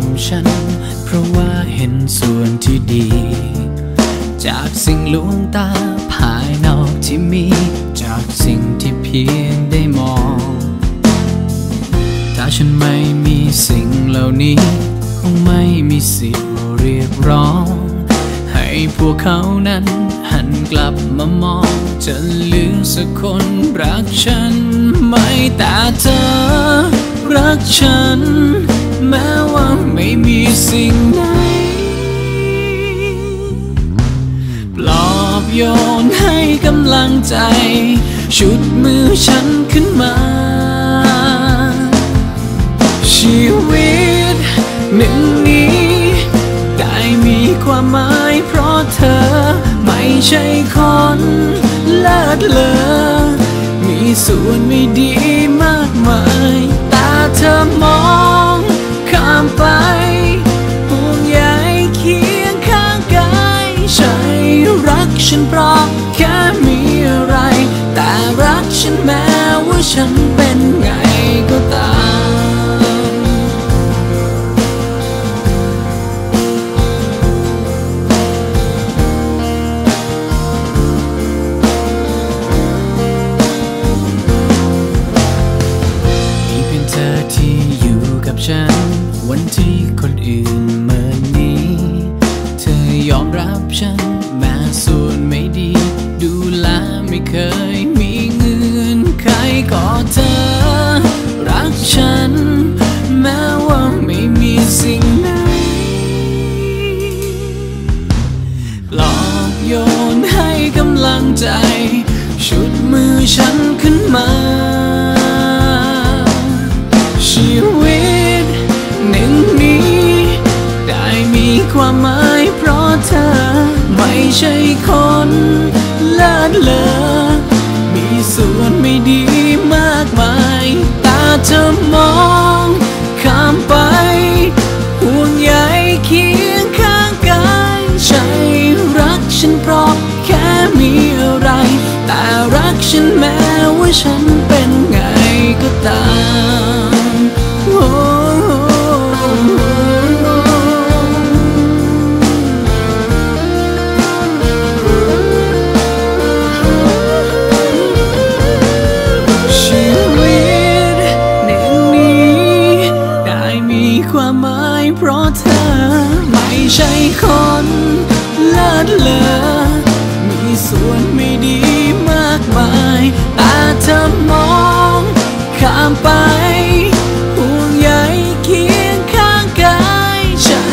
มฉัน เพราะว่าเห็นส่วนที่ดี จากสิ่งลวงตาภายนอกที่มี จากสิ่งที่เพียงได้มอง ถ้าฉันไม่มีสิ่งเหล่านี้ คงไม่มีสิทธิ์เรียกร้อง ให้พวกเขานั้นหันกลับมามองจะเหลือสักคนรักฉันไหม่แต่เธอรักฉัน สิ่งใดปลอบโยนให้กำลังใจ ชุดมือฉันขึ้นมา ชีวิตหนึ่งนี้ ได้มีความหมายเพราะเธอ ไม่ใช่คนเลิศเลอ มีส่วนไม่ดีมากมายต่เธอมองข้ามไป ฉันเพราะแค่มีอะไร แต่รักฉันแม้ว่าฉันเป็นไงก็ตาม มีเพียงเธอที่อยู่กับฉัน วันที่คนอื่นเมินนี้ เธอยอมรับฉัน ยมีเงื่อนไขก็เธอ รักฉัน แม้ว่าไม่มีสิ่งไหนปลอบโยนให้กำลังใจ ชุดมือฉันขึ้นมาชีวิตหนึ่งนี้ ได้มีความหมายเพราะเธอ ไม่ใช่คนเลิศเลอ ส่วนไม่ดีมากมาย ตาเธอมองข้ามไป ห่วงใยเคียงข้างกายใช่รักฉันเพราะแค่มีอะไร แต่รักฉันแม้ว่าฉันเป็นไงก็ตามาย เพราะเธอไม่ใช่คนเลิศเลอมีส่วนไม่ดีมากมายต่เธอมองข้ามไปห่วงใยเคียงข้างกายใช่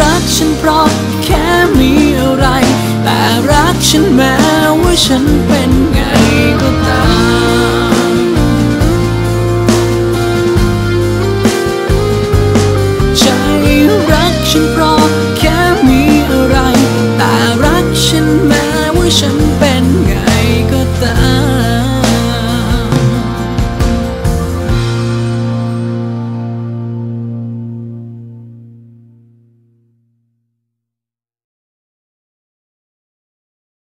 รักฉันเพราะแค่มีอะไร แต่รักฉันแม้ว่าฉันเป็นไงก็ตาม ฉันเป็นไงก็ตาม